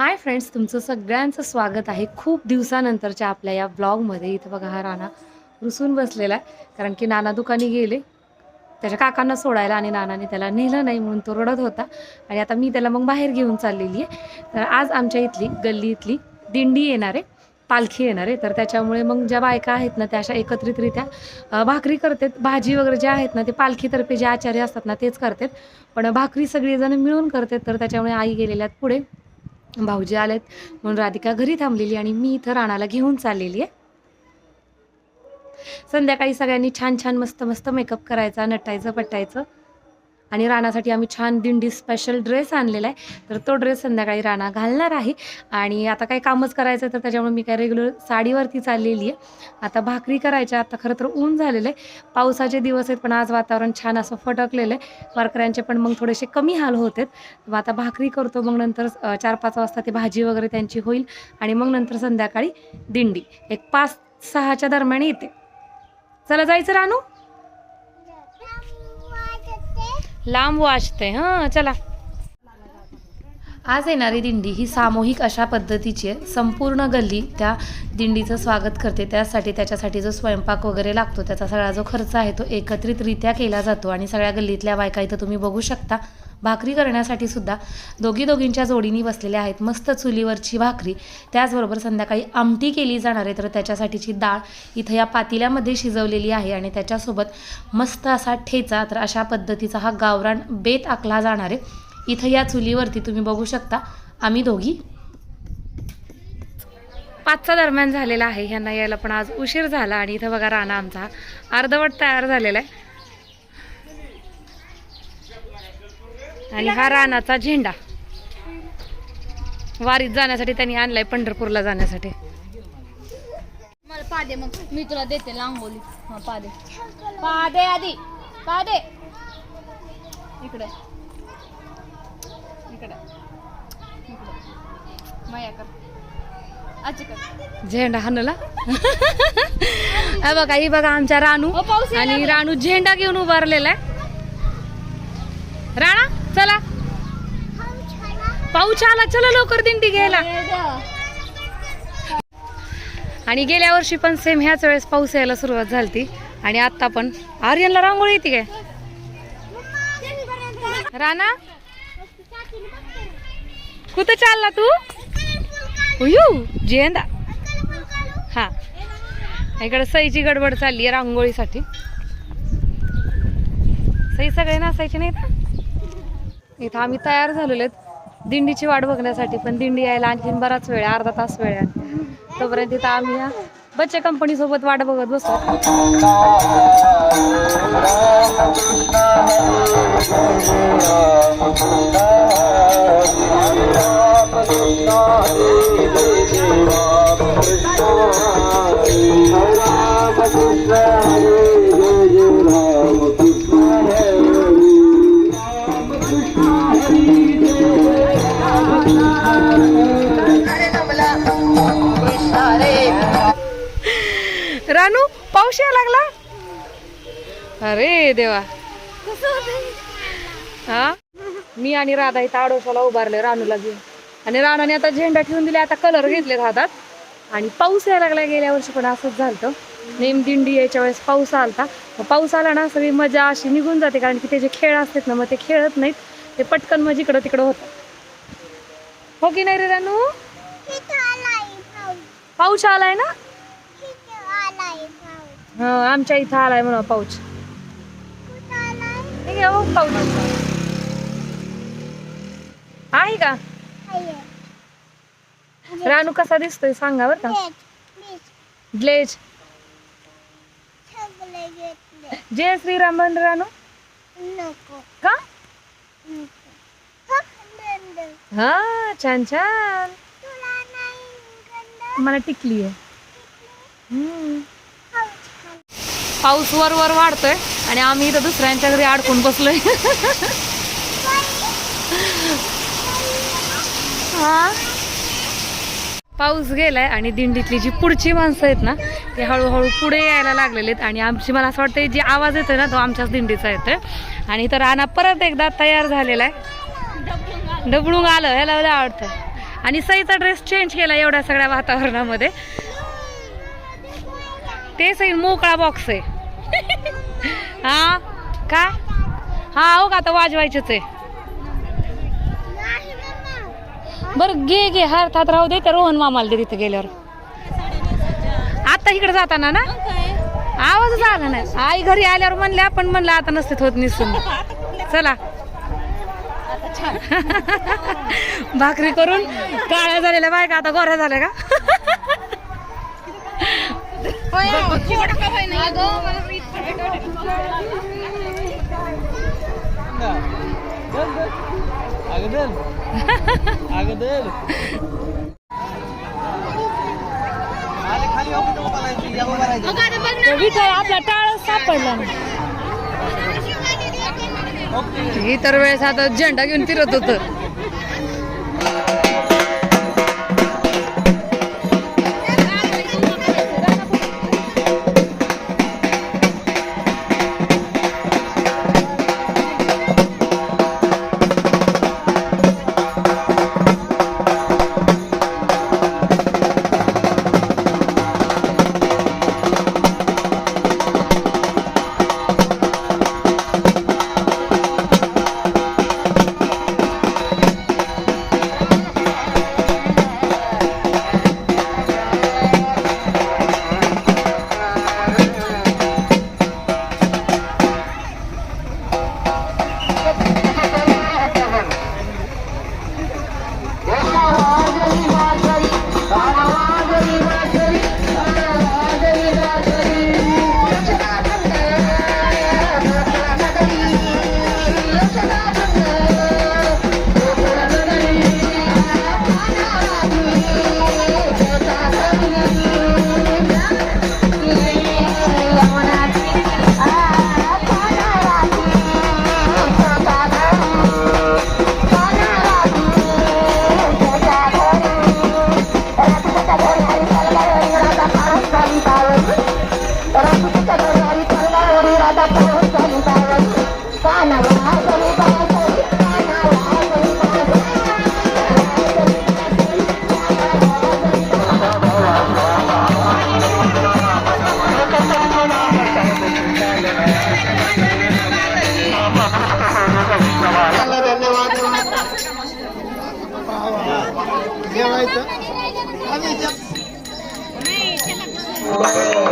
Hi friends तुमचं सगळ्यांचं स्वागत आहे खूप दिवसानंतरच्या आपल्या या ब्लॉगमध्ये. इथं बघा हा राणा रुसून बसलेला आहे. कारण की नाना दुकानी गेले. त्याच्या काकांना सोडायला आणि नानाने त्याला नेलं नाही म्हणून तो रडत होता. आणि आता मी त्याला मग बाहेर घेऊन चाललेली आहे. तर आज आमच्या इथली गल्ली इथली दिंडी येणार आहे. पालखी येणार आहे. तर त्याच्यामुळे मग ज्या बायका आहेत ना त्या अशा एकत्रितरित्या भाकरी करतात. भाजी वगैरे जे आहेत ना ते पालखीतर्फे जे आचार्य असतात ना तेच करतात. पण भाकरी सगळेजण मिळून करतात. तर त्याच्यामुळे आई गेलेल्या आहेत पुढे. भाऊजी आलेत. म्हणून राधिका घरी थांबलेली आणि मी इथं राणाला घेऊन चाललेली आहे. संध्याकाळी सगळ्यांनी छान छान मस्त मस्त मेकअप करायचा नटायचं पटायचं. आणि राणासाठी आम्ही छान दिंडी स्पेशल ड्रेस आणलेला आहे. तर तो ड्रेस संध्याकाळी राणा घालणार आहे. आणि आता काही कामच करायचं तर त्याच्यामुळे मी काय रेग्युलर साडीवरती चाललेली आहे. आता भाकरी करायच्या आता खरं तर ऊन झालेलं आहे. पावसाचे दिवस आहेत पण आज वातावरण छान असं फटकलेलं आहे. वारकऱ्यांचे पण मग थोडेसे कमी हाल होत आहेत. मग आता भाकरी करतो मग नंतर चार पाच वाजता ती भाजी वगैरे त्यांची होईल. आणि मग नंतर संध्याकाळी दिंडी. एक पाच सहाच्या दरम्यान येते. चला जायचं रानू? लांब वाजते हां चला. आज येणारी दिंडी ही सामूहिक अशा पद्धतीची आहे. संपूर्ण गल्ली त्या दिंडीचं स्वागत करते. त्यासाठी त्याच्यासाठी जो स्वयंपाक वगैरे लागतो त्याचा सगळा जो खर्च आहे तो एकत्रितरित्या केला जातो आणि सगळ्या गल्लीतल्या बायका इथं तुम्ही बघू शकता. भाकरी करण्यासाठी सुद्धा दोघी दोघींच्या जोडीनी बसलेल्या आहेत. मस्त चुलीवरची भाकरी. त्याचबरोबर संध्याकाळी आमटी केली जाणार आहे. तर त्याच्यासाठीची डाळ इथं या पातेल्यामध्ये शिजवलेली आहे आणि त्याच्यासोबत मस्त असा ठेचा. तर अशा पद्धतीचा हा गावरान बेत आखला जाणार आहे. इथं या चुलीवरती तुम्ही बघू शकता आम्ही दोघी. पाचचा दरम्यान झालेला आहे. ह्यांना यायला पण आज उशीर झाला आणि इथं बघा राणा आमचा अर्धवट तयार झालेला आहे. आणि हा रानाचा झेंडा. वारीत जाण्यासाठी त्यांनी आणलाय पंढरपूरला जाण्यासाठी. मला पादे मग. मी तुला देते लांबोली. हा पादे. पादे आधी. पादे. इकडे. इकडे. इकडे. माया कर. आजी कर. झेंडा हाणला. हा बघा ही बघा आमच्या रानू. हो, आणि. रानू झेंडा घेऊन उभारलेला आहे. राणा चला. पाऊस आला. चला लवकर दिंडी घ्यायला. आणि गेल्या वर्षी पण सेम ह्याच वेळेस पाऊस यायला सुरुवात झाली आणि आता पण. आर्यनला रांगोळी येते काय? राणा? कुठं चालला तू? उयू जेंदा हा. इकडे सईची गडबड चालली आहे रांगोळीसाठी. सई सगळे नासायचे नाही तर इथं आम्ही तयार झालेलो आहेत. दिंडीची वाट बघण्यासाठी पण दिंडी यायला आणखीन बराच वेळ आहे, अर्धा तास वेळ आहे. तोपर्यंत इथं आम्ही बच्चे कंपनी सोबत वाट बघत बसतो पाऊस यायला लागला? अरे देवा. हा? मी आणि राधा इथं आडोशाला उभारले रानूला घेऊन. आणि राणाने आता झेंडा ठेवून दिले आता कलर घेतलेत हातात. आणि पाऊस यायला लागला गेल्या वर्षी पण असंच झालं नेम दिंडी यायच्या वेळेस पाऊस आलता. मग पाऊस आला ना सगळी मजा अशी निघून जाते कारण की ते जे खेळ असतात ना मग ते खेळत नाहीत. ते पटकन मग इकडं तिकडं होतं. हो की नाही रे रानू? पाऊस आलाय ना? हा आमच्या इथं आलाय म्हणा पाऊस हो पाऊस आहे का? रानू कसा दिसतोय सांगा बरं का? ग्लेज जय श्रीराम म्हण रानू. का? हा छान छान. मला टिकली आहे. पाऊस वर वर वाढतोय आणि आम्ही इथं दुसऱ्यांच्या घरी अडकून बसलोय. हा? पाऊस गेलाय आणि दिंडीतली जी पुढची माणसं आहेत ना ते हळूहळू पुढे यायला लागलेले आहेत आणि आमची मला असं वाटतं जे आवाज येतोय ना तो आमच्याच दिंडीचा येतोय. आणि तर राणा परत एकदा तयार झालेला आहे. डबडून आलं. ह्याला आवडतं. आणि सईचा ड्रेस चेंज केला एवढ्या सगळ्या वातावरणामध्ये. ते आहे मोकळा बॉक्स आहे. हा? का? हा हो का? आता वाजवायचंच आहे. बरं घे घे. हरतात राहू दे. त्या रोहन मामाला दे तिथे गेल्यावर. आता इकडे जाताना ना? आवाजच आला नाही. आई घरी आल्यावर म्हणले आपण म्हणलं आता नसते होत निसून. चला. भाकरी करून काळ्या झालेल्या बायका आता गोऱ्या झाल्या का? विठ्ठल आपला टाळ सापडला नाही ओके. इतर वेळेस आता झेंडा घेऊन फिरत होतं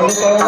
दर्शन